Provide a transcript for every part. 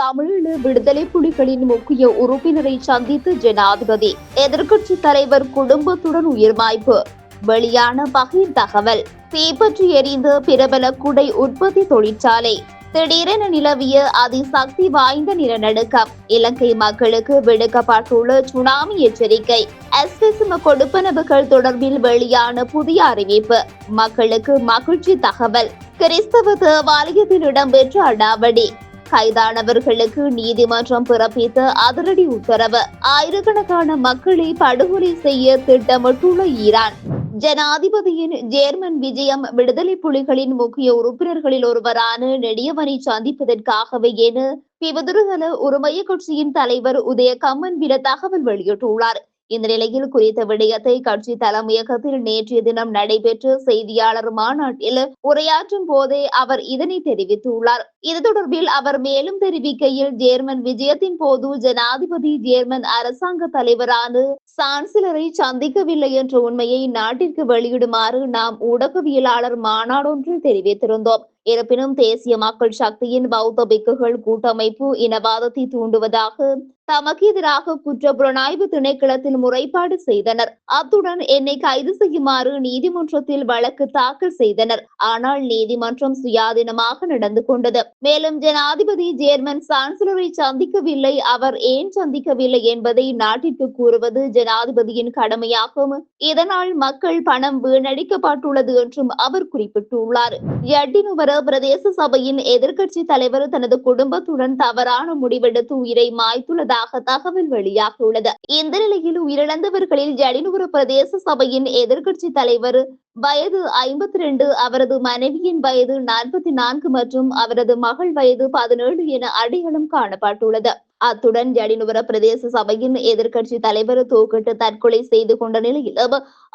தமிழீழ விடுதலை புலிகளின் முக்கிய உறுப்பினரை சந்தித்து ஜனாதிபதி. எதிர்க்கட்சி தலைவர் குடும்பத்துடன் உயிர்மாய்ப்பு வெளியான பகிர் தகவல். தீப்பற்றி எரிந்த பிரபல குடை உற்பத்தி தொழிற்சாலை. திடீரென நிலவிய அதிசக்தி வாய்ந்த நிலநடுக்கம். இலங்கை மக்களுக்கு விடுக்கப்பட்டுள்ள சுனாமி எச்சரிக்கை. எஸ்பிசிம கொடுப்பனவுகள் தொடர்பில் வெளியான புதிய அறிவிப்பு. மக்களுக்கு மகிழ்ச்சி தகவல். கிறிஸ்தவ தேவாலயத்தில் இடம்பெற்ற அடாவடி. கைதானவர்களுக்கு நீதிமன்றம் பிறப்பித்த அதிரடி உத்தரவு. ஆயிரக்கணக்கான மக்களை படுகொலை செய்ய திட்டமிட்டுள்ள ஈரான். ஜனாதிபதியின் ஜேர்மன் விஜயம் விடுதலை புலிகளின் முக்கிய உறுப்பினர்களில் ஒருவரான நெடியவனை சந்திப்பதற்காகவே என பிவதுருகல உரிமைய கட்சியின் தலைவர் உதய கம்மன் விட தகவல் வெளியிட்டுள்ளார். இந்த நிலையில் குறித்த விடயத்தை கட்சி தலைமையகத்தில் நேற்றைய தினம் நடைபெற்ற செய்தியாளர் மாநாட்டில் உரையாற்றும் போதே அவர் இதனை தெரிவித்துள்ளார். இது தொடர்பில் அவர் மேலும் தெரிவிக்கையில் ஜேர்மன் விஜயத்தின் போது ஜனாதிபதி ஜேர்மன் அரசாங்க தலைவரான சான்சிலரை சந்திக்கவில்லை என்ற உண்மையை நாட்டிற்கு வெளியிடுமாறு நாம் ஊடகவியலாளர் மாநாடொன்றில் தெரிவித்திருந்தோம். இருப்பினும் தேசிய மக்கள் சக்தியின் பௌத்த பிக்குகள் கூட்டமைப்பு இனவாதத்தை தூண்டுவதாக தமக்கு எதிராக குற்ற புலனாய்வு திணைக்களத்தில் முறைப்பாடு செய்தனர். அத்துடன் என்னை கைது செய்யுமாறு நீதிமன்றத்தில் வழக்கு தாக்கல் செய்தனர். ஆனால் நீதிமன்றம் சுயாதீனமாக நடந்து கொண்டது. மேலும் ஜனாதிபதி ஜேர்மன் சான்சலரை சந்திக்கவில்லை. அவர் ஏன் சந்திக்கவில்லை என்பதை நாட்டிற்கு கூறுவது ஜனாதிபதியின் கடமையாகும். இதனால் மக்கள் பணம் வீணடிக்கப்பட்டுள்ளது என்றும் அவர் குறிப்பிட்டுள்ளார். எட்டினுவர பிரதேச சபையின் எதிர்க்கட்சி தலைவர் தனது குடும்பத்துடன் தவறான முடிவெடுத்து உயிரை மாய்த்துள்ளதாக தகவல் வெளியாகியுள்ளது. இந்த நிலையில் உயிரிழந்தவர்களில் ஜடினுவர பிரதேச சபையின் எதிர்க்கட்சி தலைவர் வயது ஐம்பத்தி ரெண்டு அவரது மனைவியின் வயது நாற்பத்தி நான்கு மற்றும் அவரது மகள் வயது பதினேழு என அடையாளம் காணப்பட்டுள்ளது. அத்துடன் ஜடினுவர பிரதேச சபையின் எதிர்க்கட்சி தலைவர் தூக்கிட்டு தற்கொலை செய்து கொண்ட நிலையில்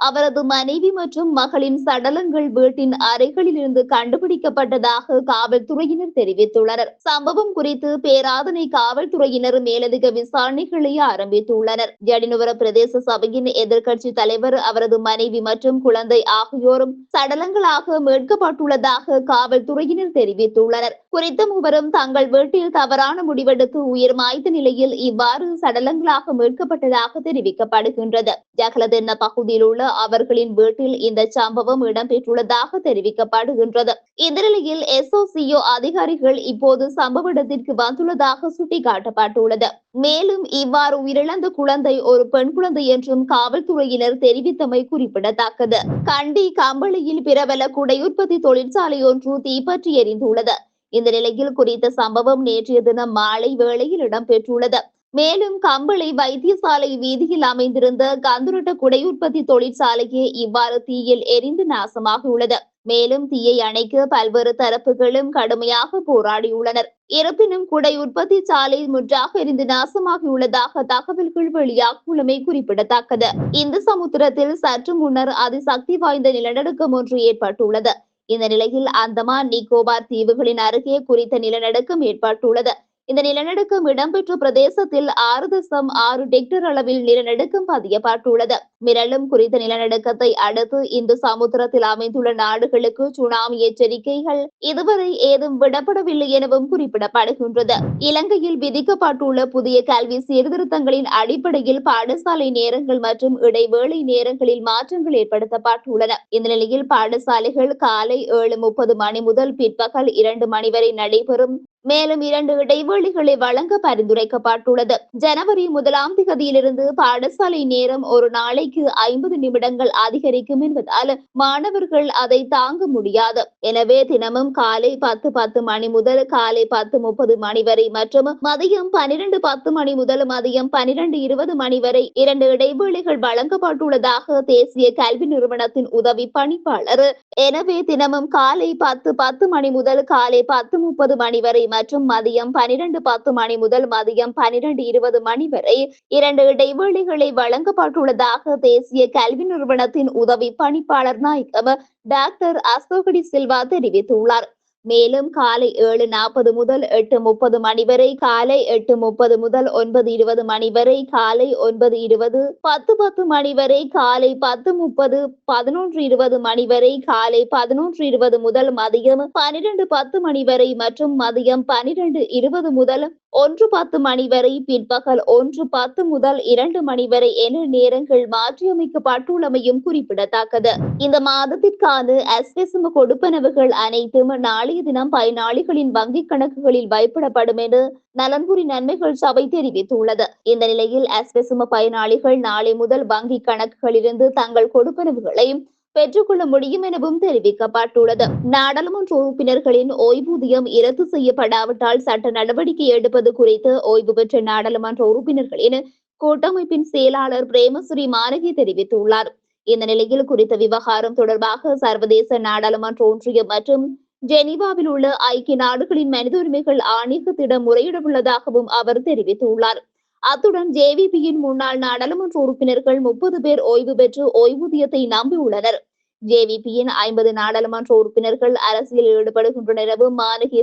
அவரது மனைவி மற்றும் மகளின் சடலங்கள் வீட்டின் அறைகளில் இருந்து கண்டுபிடிக்கப்பட்டதாக காவல்துறையினர் தெரிவித்துள்ளனர். சம்பவம் குறித்து பேராதனை காவல்துறையினர் மேலதிக விசாரணைகளை ஆரம்பித்துள்ளனர். ஜடினுவர பிரதேச சபையின் எதிர்க்கட்சி தலைவர் அவரது மனைவி மற்றும் குழந்தை ஆகியோரும் சடலங்களாக மீட்கப்பட்டுள்ளதாக காவல்துறையினர் தெரிவித்துள்ளனர். குறித்த மூவரும் தங்கள் வீட்டில் தவறான முடிவெடுத்து உயிர் மாய்த்த நிலையில் இவ்வாறு சடலங்களாக மீட்கப்பட்டதாக தெரிவிக்கப்படுகின்றது. ஜகலதென்ன பகுதியில் உள்ள அவர்களின் வீட்டில் இந்த சம்பவம் இடம்பெற்றுள்ளதாக தெரிவிக்கப்படுகின்றது. இந்த நிலையில் எஸ்ஓசிஓ அதிகாரிகள் இப்போது சம்பவ இடத்திற்கு வந்துள்ளதாக சுட்டிக்காட்டப்பட்டுள்ளது. மேலும் இவ்வாறு உயிரிழந்த குழந்தை ஒரு பெண் குழந்தை என்றும் காவல்துறையினர் தெரிவித்தமை குறிப்பிடத்தக்கது. கண்டி கம்பளியில் பிரபல குடை உற்பத்தி தொழிற்சாலை ஒன்று தீப்பற்றி எரிந்துள்ளது. இந்த நிலையில் குறித்த சம்பவம் நேற்றைய தினம் மாலை வேளையில் இடம்பெற்றுள்ளது. மேலும் கம்பளை வைத்தியசாலை வீதியில் அமைந்திருந்த கந்துரட்ட குடை உற்பத்தி தொழிற்சாலையே இவ்வாறு தீயில் எரிந்து நாசமாகியுள்ளது. மேலும் தீயை அணைக்க பல்வேறு தரப்புகளும் கடுமையாக போராடியுள்ளனர். இருப்பினும் குடை உற்பத்தி சாலை முற்றாக எரிந்து நாசமாகியுள்ளதாக தகவல்கள் வெளியாகியுள்ளமை குறிப்பிடத்தக்கது. இந்த சமுத்திரத்தில் சற்று முன்னர் அதிசக்தி வாய்ந்த நிலநடுக்கம் ஒன்று ஏற்பட்டுள்ளது. இந்த நிலையில் அந்தமான் நிக்கோபார் தீவுகளின் அருகே குறித்த நிலநடுக்கம் ஏற்பட்டுள்ளது. இந்த நிலநடுக்கம் இடம்பெற்ற பிரதேசத்தில் ஆறு தசம் ஆறு டெக்டர் அளவில் நிலநடுக்கம் பதியப்பட்டுள்ளது மிரளும் குறித்த நிலநடுக்கத்தை அடுத்து இந்து சமுத்திரத்தில் அமைந்துள்ள நாடுகளுக்கு சுனாமி எச்சரிக்கைகள் இதுவரை ஏதும் விடப்படவில்லை எனவும் குறிப்பிடப்படுகின்றது. இலங்கையில் விதிக்கப்பட்டுள்ள புதிய கல்வி சீர்திருத்தங்களின் அடிப்படையில் பாடசாலை நேரங்கள் மற்றும் இடைவேளை நேரங்களில் மாற்றங்கள் ஏற்படுத்தப்பட்டுள்ளன. இந்த நிலையில் பாடசாலைகள் காலை ஏழு முப்பது மணி முதல் பிற்பகல் இரண்டு மணி வரை நடைபெறும் மேலும் இரண்டு இடைவெளிகளை வழங்க பரிந்துரைக்கப்பட்டுள்ளது. ஜனவரி முதலாம் தேதியிலிருந்து பாடசாலை நேரம் ஒரு நாளைக்கு ஐம்பது நிமிடங்கள் அதிகரிக்கும் என்பதால் மாணவர்கள் அதை தாங்க முடியாது. எனவே தினமும் காலை பத்து பத்து மணி முதல் காலை பத்து முப்பது மணி வரை மற்றும் மதியம் பனிரெண்டு பத்து மணி முதல் மதியம் பனிரெண்டு இருபது மணி வரை இரண்டு இடைவெளிகள் வழங்கப்பட்டுள்ளதாக தேசிய கல்வி நிறுவனத்தின் உதவி பணிப்பாளர். எனவே தினமும் காலை பத்து பத்து மணி முதல் காலை பத்து முப்பது மணி வரை மற்றும் மதியம் பனிரெண்டு பத்து மணி முதல் மதியம் பனிரெண்டு இருபது மணி வரை இரண்டு இடைவெளிகளை வழங்கப்பட்டுள்ளதாக தேசிய கல்வி நிறுவனத்தின் உதவி பணிப்பாளர் நாயகம் டாக்டர் அசோகடி சில்வா தெரிவித்துள்ளார். மேலும் காலை ஏழு நாற்பது முதல் எட்டு முப்பது மணி வரை காலை எட்டு முப்பது முதல் ஒன்பது இருபது மணி வரை காலை ஒன்பது இருபது பத்து பத்து மணி வரை காலை பத்து முப்பது பதினொன்று இருபது மணி வரை காலை பதினொன்று இருபது முதல் மதியம் பனிரெண்டு பத்து மணி வரை மற்றும் மதியம் பனிரெண்டு இருபது முதல் ஒன்று பத்து மணி வரை பிற்பகல் ஒன்று பத்து முதல் இரண்டு மணி வரை என நேரங்கள் மாற்றியமைக்கப்பட்டுள்ளமையும் குறிப்பிடத்தக்கது. இந்த மாதத்திற்கான அஸ்வசம கொடுப்பனவுகள் அனைத்தும் நாளைய தினம் பயனாளிகளின் வங்கிக் கணக்குகளில் வைப்பிடப்படும் என நலன்புரி நன்மைகள் சபை தெரிவித்துள்ளது. இந்த நிலையில் அஸ்வசம பயனாளிகள் நாளை முதல் வங்கிக் கணக்குகளிலிருந்து தங்கள் கொடுப்பனவுகளை பெற்றுக்கொள்ள முடியும் எனவும் தெரிவிக்கப்பட்டுள்ளது. நாடாளுமன்ற உறுப்பினர்களின் ஓய்வூதியம் இரத்து செய்யப்படாவிட்டால் சட்ட நடவடிக்கை எடுப்பது குறித்து ஓய்வு பெற்ற நாடாளுமன்ற உறுப்பினர்களின் கூட்டமைப்பின் செயலாளர் பிரேமஸ்ரீ மானகி தெரிவித்துள்ளார். இந்த நிலையில் குறித்த விவகாரம் தொடர்பாக சர்வதேச நாடாளுமன்ற ஒன்றியம் மற்றும் ஜெனீவாவில் உள்ள ஐக்கிய நாடுகளின் மனித உரிமைகள் ஆணையத்திடம் முறையிட உள்ளதாகவும் அவர் தெரிவித்துள்ளார். அத்துடன் ஜேவிபியின் முன்னாள் நாடாளுமன்ற உறுப்பினர்கள் முப்பது பேர் ஓய்வு பெற்று ஓய்வூதியத்தை நம்பியுள்ளனர் ஜேவிபியின் ஐம்பது நாடாளுமன்ற உறுப்பினர்கள் அரசியலில் ஈடுபடுகின்றனர் எனவும்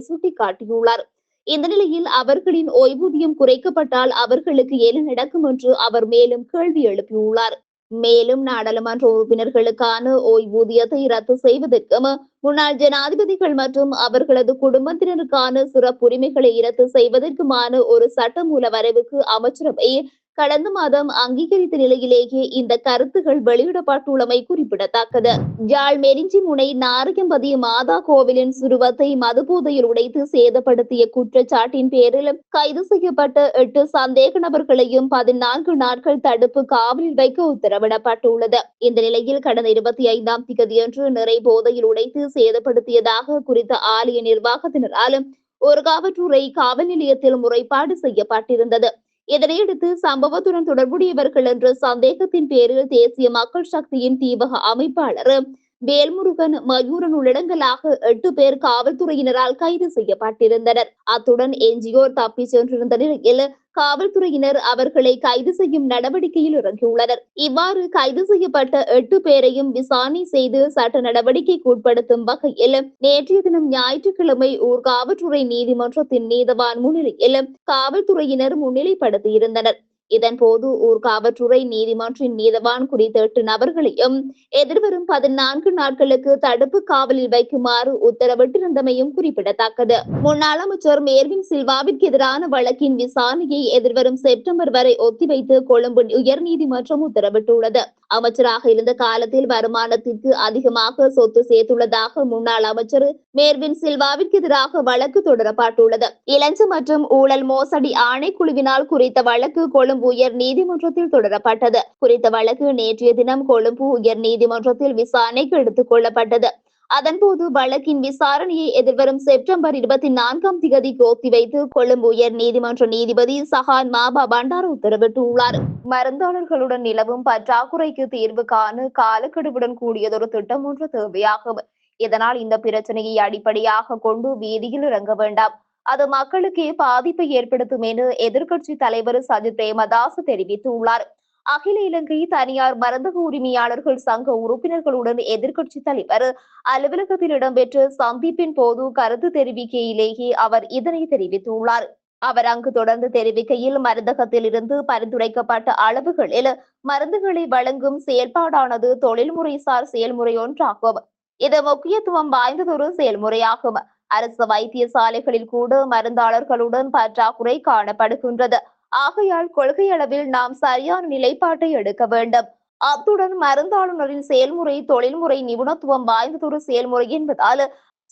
சுட்டிக்காட்டியுள்ளார். இந்த நிலையில் அவர்களின் ஓய்வூதியம் குறைக்கப்பட்டால் அவர்களுக்கு என்ன நடக்கும் என்று அவர் மேலும் கேள்வி எழுப்பியுள்ளார். மேலும் நாடாளுமன்ற உறுப்பினர்களுக்கான ஓய்வூதியத்தை ரத்து செய்வதற்கும் முன்னாள் ஜனாதிபதிகள் மற்றும் அவர்களது குடும்பத்தினருக்கான சிறப்புரிமைகளை ரத்து செய்வதற்குமான ஒரு சட்டமூல வரைவுக்கு அமைச்சரவை கடந்த மாதம் அங்கீகரித்த நிலையிலேயே இந்த கருத்துகள் வெளியிடப்பட்டுள்ளமை குறிப்பிடத்தக்கது. ஜாழ் மெரிஞ்சி முனை நாரியம்பதி மாதா கோவிலின் சுருவத்தை மதுபோதையில் உடைத்து சேதப்படுத்திய குற்றச்சாட்டின் பேரில் கைது செய்யப்பட்ட எட்டு சந்தேக நபர்களையும் பதினான்கு நாட்கள் தடுப்பு காவலில் வைக்க உத்தரவிடப்பட்டுள்ளது. இந்த நிலையில் கடந்த இருபத்தி ஐந்தாம் திகதியன்று நிறை போதையில் உடைத்து சேதப்படுத்தியதாக குறித்த ஆலய நிர்வாகத்தினராலும் ஒரு காவற்றுறை காவல் நிலையத்தில் முறைப்பாடு செய்யப்பட்டிருந்தது. இதனையடுத்து சம்பவத்துடன் தொடர்புடையவர்கள் என்ற சந்தேகத்தின் பேரில் தேசிய மக்கள் சக்தியின் தீவக அமைப்பாளர் வேல்முருகன் மயூரன் உள்ளடங்கலாக எட்டு பேர் காவல்துறையினரால் கைது செய்யப்பட்டிருந்தனர். அத்துடன் என்ஜிஓர் தப்பி சென்றிருந்த நிலையில் காவல்துறையினர் அவர்களை கைது செய்யும் நடவடிக்கையில் இறங்கியுள்ளனர். இவ்வாறு கைது செய்யப்பட்ட எட்டு பேரையும் விசாரணை செய்து சட்ட நடவடிக்கைக்கு உட்படுத்தும் வகையில் நேற்றைய தினம் ஞாயிற்றுக்கிழமை ஊர்காவல்துறை நீதிமன்றத்தின் நீதவான் முன்னிலையில் காவல்துறையினர் முன்னிலைப்படுத்தியிருந்தனர். இதன் போது ஊர்காவற்றுறை நீதிமன்றின் நீதவான் குறித்த எட்டு நபர்களையும் எதிர்வரும் பதினான்கு நாட்களுக்கு தடுப்பு காவலில் வைக்குமாறு உத்தரவிட்டிருந்தமையும் குறிப்பிடத்தக்கது. முன்னாள் அமைச்சர் மேர்வின் சில்வாவிற்கு எதிரான வழக்கின் விசாரணையை எதிர்வரும் செப்டம்பர் வரை ஒத்திவைத்து கொழும்பு உயர்நீதிமன்றம் உத்தரவிட்டுள்ளது. அமைச்சராக இருந்த காலத்தில் வருமானத்திற்கு அதிகமாக சொத்து சேர்த்துள்ளதாக முன்னாள் அமைச்சர் மேர்வின் சில்வாவிற்கு எதிராக வழக்கு தொடரப்பட்டுள்ளது. இளஞ்ச மற்றும் ஊழல் மோசடி ஆணைக்குழுவினால் குறித்த வழக்கு கொழும்பு உயர் நீதிமன்றத்தில் தொடரப்பட்டது. குறித்த வழக்கு நேற்றைய தினம் கொழும்பு உயர் நீதிமன்றத்தில் விசாரணைக்கு எடுத்துக் கொள்ளப்பட்டது. அதன்போது வழக்கின் விசாரணையை எதிர்வரும் செப்டம்பர் இருபத்தி நான்காம் திகதிக்கு ஒத்திவைத்து கொழும்பு உயர் நீதிமன்ற நீதிபதி சஹான் மாபா பண்டார் உத்தரவிட்டுள்ளார். மருந்தாளர்களுடன் நிலவும் பற்றாக்குறைக்கு தீர்வு காண காலக்கெடுவுடன் கூடியதொரு திட்டம் ஒன்று தேவையாகும். இதனால் இந்த பிரச்சனையை அடிப்படையாக கொண்டு வீதியில் இறங்க வேண்டாம். அது மக்களுக்கே பாதிப்பை ஏற்படுத்தும் என எதிர்க்கட்சி தலைவர் சஜித் பிரேமதாஸ் தெரிவித்துள்ளார். அகில இலங்கை தனியார் மருந்தக உரிமையாளர்கள் சங்க உறுப்பினர்களுடன் எதிர்க்கட்சி தலைவர் அலுவலகத்தில் இடம்பெற்ற சந்திப்பின் போது கருத்து தெரிவிக்கையிலேயே அவர் இதனை தெரிவித்துள்ளார். அவர் அங்கு தொடர்ந்து தெரிவிக்கையில் மருந்தகத்தில் இருந்து பரிந்துரைக்கப்பட்ட அளவுகளில் மருந்துகளை வழங்கும் செயல்பாடானது தொழில்முறைசார் செயல்முறை ஒன்றாகும். இது முக்கியத்துவம் வாய்ந்ததொரு செயல்முறையாகும். அரசு வைத்தியசாலைகளில் கூட மருந்தாளர்களுடன் பற்றாக்குறை காணப்படுகின்றது. ஆகையால் கொள்கை அளவில் நாம் சரியான நிலைப்பாட்டை எடுக்க வேண்டும். அத்துடன் மருந்தாளுநரின் செயல்முறை தொழில்முறை நிபுணத்துவம் வாய்ந்ததொரு செயல்முறை என்பதால்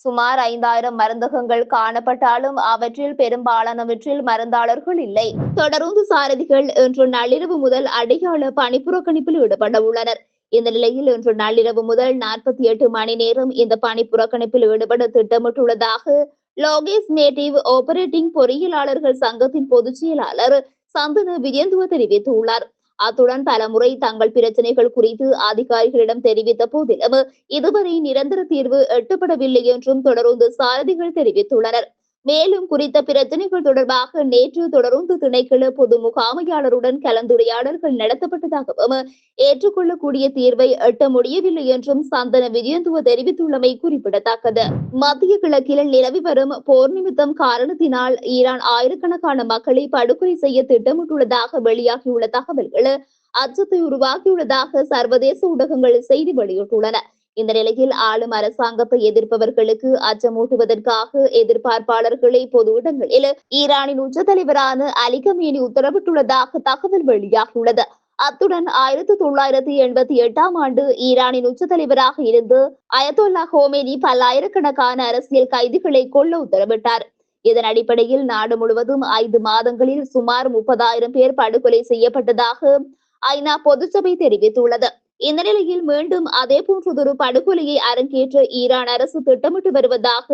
சுமார் ஐந்தாயிரம் மருந்தகங்கள் காணப்பட்டாலும் அவற்றில் பெரும்பாலானவற்றில் மருந்தாளர்கள் இல்லை. தொடர்ந்து சாரதிகள் இன்று நள்ளிரவு முதல் அடையாள பணிப்புறக்கணிப்பில் ஈடுபட உள்ளனர் இந்த நிலையில் இன்று நள்ளிரவு முதல் நாற்பத்தி எட்டு மணி நேரம் இந்த பணி புறக்கணிப்பில் ஈடுபட திட்டமிட்டுள்ளதாக லோகேஸ் நேட்டிவ் ஆபரேட்டிங் பொறியியலாளர்கள் சங்கத்தின் பொதுச் செயலாளர் சந்தன விஜயந்துவ தெரிவித்துள்ளார். அத்துடன் பலமுறை தங்கள் பிரச்சனைகள் குறித்து அதிகாரிகளிடம் தெரிவித்த போதிலும் இதுவரை நிரந்தர தீர்வு எட்டப்படவில்லை என்றும் தொடர்ந்து சாரதிகள் தெரிவித்துள்ளனர். மேலும் குறித்த பிரச்சனைகள் தொடர்பாக நேற்று தொடர்ந்து திணைக்கள பொது முகாமையாளருடன் கலந்துரையாடல்கள் நடத்தப்பட்டதாகவும் ஏற்றுக்கொள்ளக்கூடிய தீர்வை எட்ட முடியவில்லை என்றும் சந்தன விஜயந்துவ தெரிவித்துள்ளமை குறிப்பிடத்தக்கது. மத்திய கிழக்கில் நிலவி வரும் போர் நிமித்தம் காரணத்தினால் ஈரான் ஆயிரக்கணக்கான மக்களை படுகொலை செய்ய திட்டமிட்டுள்ளதாக வெளியாகியுள்ள தகவல்கள் அச்சத்தை உருவாக்கியுள்ளதாக சர்வதேச ஊடகங்கள் செய்தி வெளியிட்டுள்ளன. இந்த நிலையில் ஆளும் அரசாங்கத்தை எதிர்ப்பவர்களுக்கு அச்சமூட்டுவதற்காக எதிர்பார்ப்பாளர்களை பொது இடங்களில் ஈரானின் உச்ச தலைவரான அலி கமேனி உத்தரவிட்டுள்ளதாக தகவல் வெளியாகியுள்ளது. அத்துடன் ஆயிரத்தி தொள்ளாயிரத்தி எண்பத்தி எட்டாம் ஆண்டு ஈரானின் உச்ச தலைவராக இருந்து அயத்தொல்லா ஹோமேனி பல்லாயிரக்கணக்கான அரசியல் கைதிகளை கொல்ல உத்தரவிட்டார். இதன் அடிப்படையில் நாடு முழுவதும் ஐந்து மாதங்களில் சுமார் முப்பதாயிரம் பேர் படுகொலை செய்யப்பட்டதாக ஐநா பொதுச்சபை தெரிவித்துள்ளது. இந்த நிலையில் மீண்டும் அதே போன்றதொரு படுகொலையை அரங்கேற்ற ஈரான் அரசு திட்டமிட்டு வருவதாக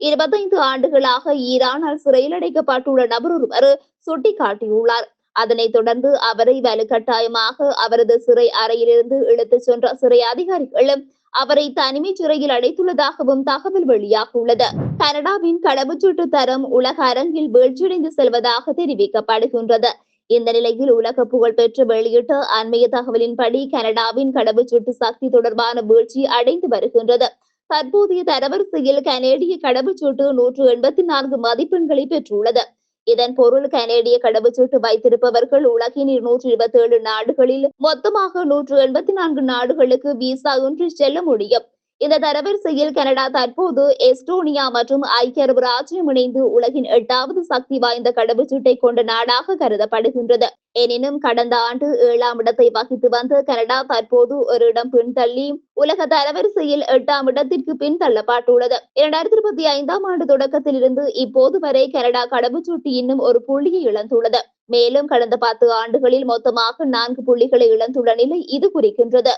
இருபத்தைந்து ஆண்டுகளாக ஈரானால் சிறையில் அடைக்கப்பட்டுள்ள நபர் ஒருவர் சுட்டிக்காட்டியுள்ளார். அதனைத் தொடர்ந்து அவரை வலுக்கட்டாயமாக அவரது சிறை அறையிலிருந்து இழுத்துச் சென்ற சிறை அதிகாரிகளும் அவரை தனிமை சிறையில் அடைத்துள்ளதாகவும் தகவல் வெளியாகியுள்ளது. கனடாவின் கடவுச்சீட்டு தரம் உலக அரங்கில் வீழ்ச்சியடைந்து செல்வதாக தெரிவிக்கப்படுகின்றது. இந்த நிலையில் உலக புகழ்பெற்று வெளியிட்ட அண்மைய தகவலின்படி கனடாவின் கடவுச்சீட்டு சக்தி தொடர்பான வீழ்ச்சி அடைந்து வருகின்றது. தற்போதைய தரவரிசையில் கனேடிய கடவுச்சீட்டு நூற்று எண்பத்தி நான்கு மதிப்பெண்களை பெற்றுள்ளது. இதன் பொருள் கனேடிய கடவுச்சீட்டு வைத்திருப்பவர்கள் உலகின் இருநூற்றி இருபத்தி ஏழு நாடுகளில் மொத்தமாக நூற்று எண்பத்தி நான்கு நாடுகளுக்கு விசா ஒன்று செல்ல முடியும். இந்த தரவரிசையில் கனடா தற்போது எஸ்டோனியா மற்றும் ஐக்கிய அரபு ராஜ்யம் இணைந்து உலகின் எட்டாவது சக்தி வாய்ந்த கடவுச்சீட்டை கொண்ட நாடாக கருதப்படுகின்றது. எனினும் கடந்த ஆண்டு ஏழாம் இடத்தை வகித்து வந்த கனடா தற்போது ஒரு இடம் பின்தள்ளி உலக தரவரிசையில் எட்டாம் இடத்திற்கு பின்தள்ளப்பட்டுள்ளது. இரண்டாயிரத்தி இருபத்தி ஐந்தாம் ஆண்டு தொடக்கத்தில் இருந்து இப்போது வரை கனடா கடவுச்சீட்டு இன்னும் ஒரு புள்ளியை இழந்துள்ளது. மேலும் கடந்த பத்து ஆண்டுகளில் மொத்தமாக நான்கு புள்ளிகளை இழந்துள்ள நிலை இது குறிக்கின்றது.